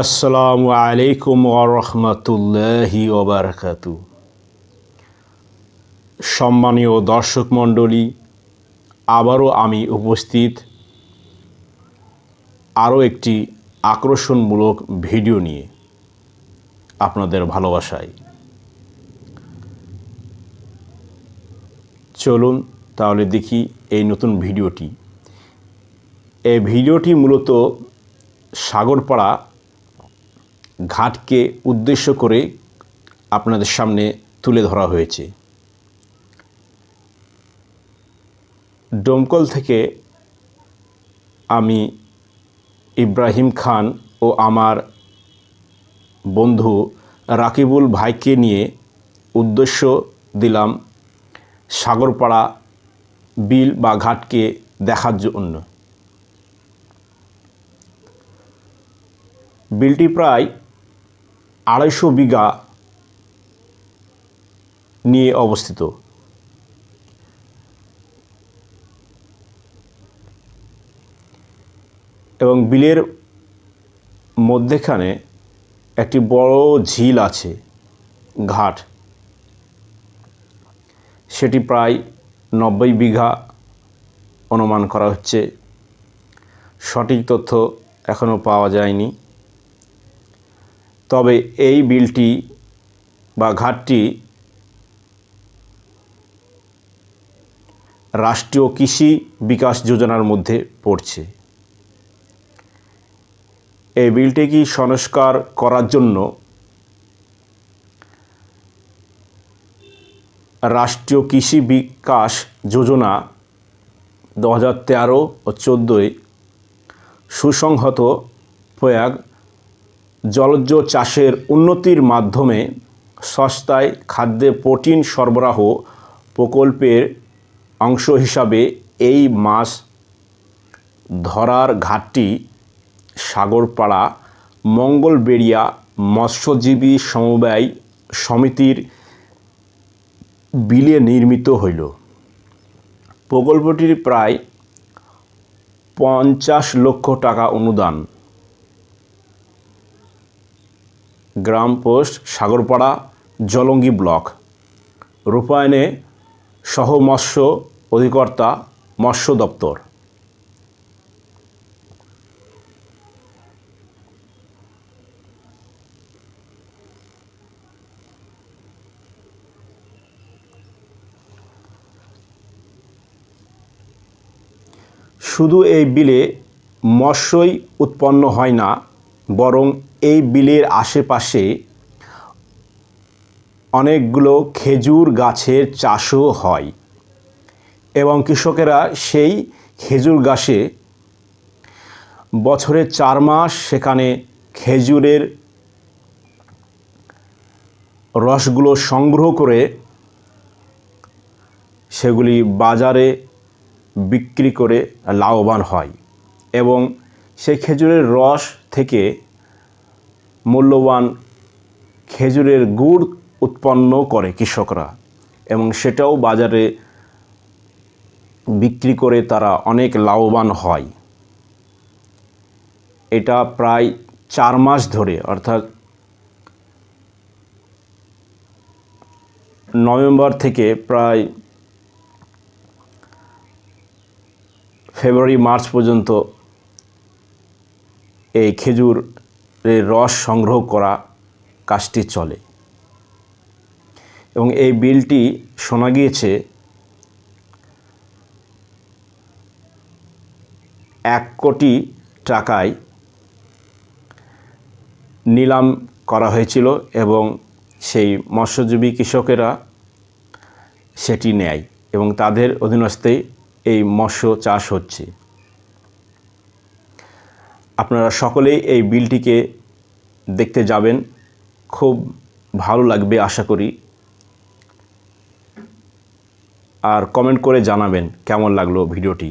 আসসালামু আলাইকুম ওরহমতুল্লাহি ওবরাকাতু সম্মানীয় দর্শক মণ্ডলী, আবারও আমি উপস্থিত আরও একটি আকর্ষণমূলক ভিডিও নিয়ে আপনাদের ভালোবাসায়। চলুন তাহলে দেখি এই নতুন ভিডিওটি। এই ভিডিওটি মূলত সাগরপাড়া ঘাটকে উদ্দেশ্য করে আপনাদের সামনে তুলে ধরা হয়েছে। ডোমকল থেকে আমি ইব্রাহিম খান ও আমার বন্ধু রাকিবুল ভাইকে নিয়ে উদ্দেশ্য দিলাম সাগরপাড়া বিল বা ঘাটকে দেখার জন্য। বিলটি প্রায় আড়াইশো বিঘা নিয়ে অবস্থিত। এবং বিলের মধ্যেখানে একটি বড় ঝিল আছে, ঘাট। সেটি প্রায় নব্বই বিঘা অনুমান করা হচ্ছে। সঠিক তথ্য এখনও পাওয়া যায়নি। তবে এই বিলটি বা ঘাটটি রাষ্ট্রীয় কৃষি বিকাশ যোজনার মধ্যে পড়ছে। এই বিলটি কি সংস্কার করার জন্য রাষ্ট্রীয় কৃষি বিকাশ যোজনা দু হাজার তেরো ও চোদ্দোয় সুসংহত প্রয়াগ জলজ চাষের উন্নতির মাধ্যমে সস্তায় খাদ্যে প্রোটিন সরবরাহ প্রকল্পের অংশ হিসাবে এই মাছ ধরার ঘাটটি সাগরপাড়া, মঙ্গলবেড়িয়া মৎস্যজীবী সমবায় সমিতির বিলে নির্মিত হইল। প্রকল্পটির প্রায় পঞ্চাশ লক্ষ টাকা অনুদান। গ্রাম পোস্ট, সাগরপাড়া, জলঙ্গি ব্লক। রূপায়ণে সহ মৎস্য অধিকর্তা, মৎস্য দপ্তর। শুধু এই বিলে মৎস্যই উৎপন্ন হয় না, বরং এই বিলের আশেপাশে অনেকগুলো খেজুর গাছের চাষও হয় এবং কৃষকেরা সেই খেজুর গাছে বছরে চার মাস সেখানে খেজুরের রসগুলো সংগ্রহ করে সেগুলি বাজারে বিক্রি করে লাভবান হয় এবং সেই খেজুরের রস থেকে মূল্যবান খেজুরের গুড় উৎপন্ন করে কৃষকরা এবং সেটাও বাজারে বিক্রি করে তারা অনেক লাভবান হয়। এটা প্রায় চার মাস ধরে, অর্থাৎ নভেম্বর থেকে প্রায় ফেব্রুয়ারি, মার্চ পর্যন্ত এই খেজুরের রস সংগ্রহ করা কাজটি চলে। এবং এই বিলটি শোনা গিয়েছে এক কোটি টাকায় নিলাম করা হয়েছিল এবং সেই মৎস্যজীবী কৃষকেরা সেটি নেয় এবং তাদের অধীনস্থেই এই মৎস্য চাষ হচ্ছে। আপনারা সকলেই এই বিলটিকে দেখতে যাবেন। খুব ভালো লাগবে আশা করি। আর কমেন্ট করে জানাবেন কেমন লাগল ভিডিওটি।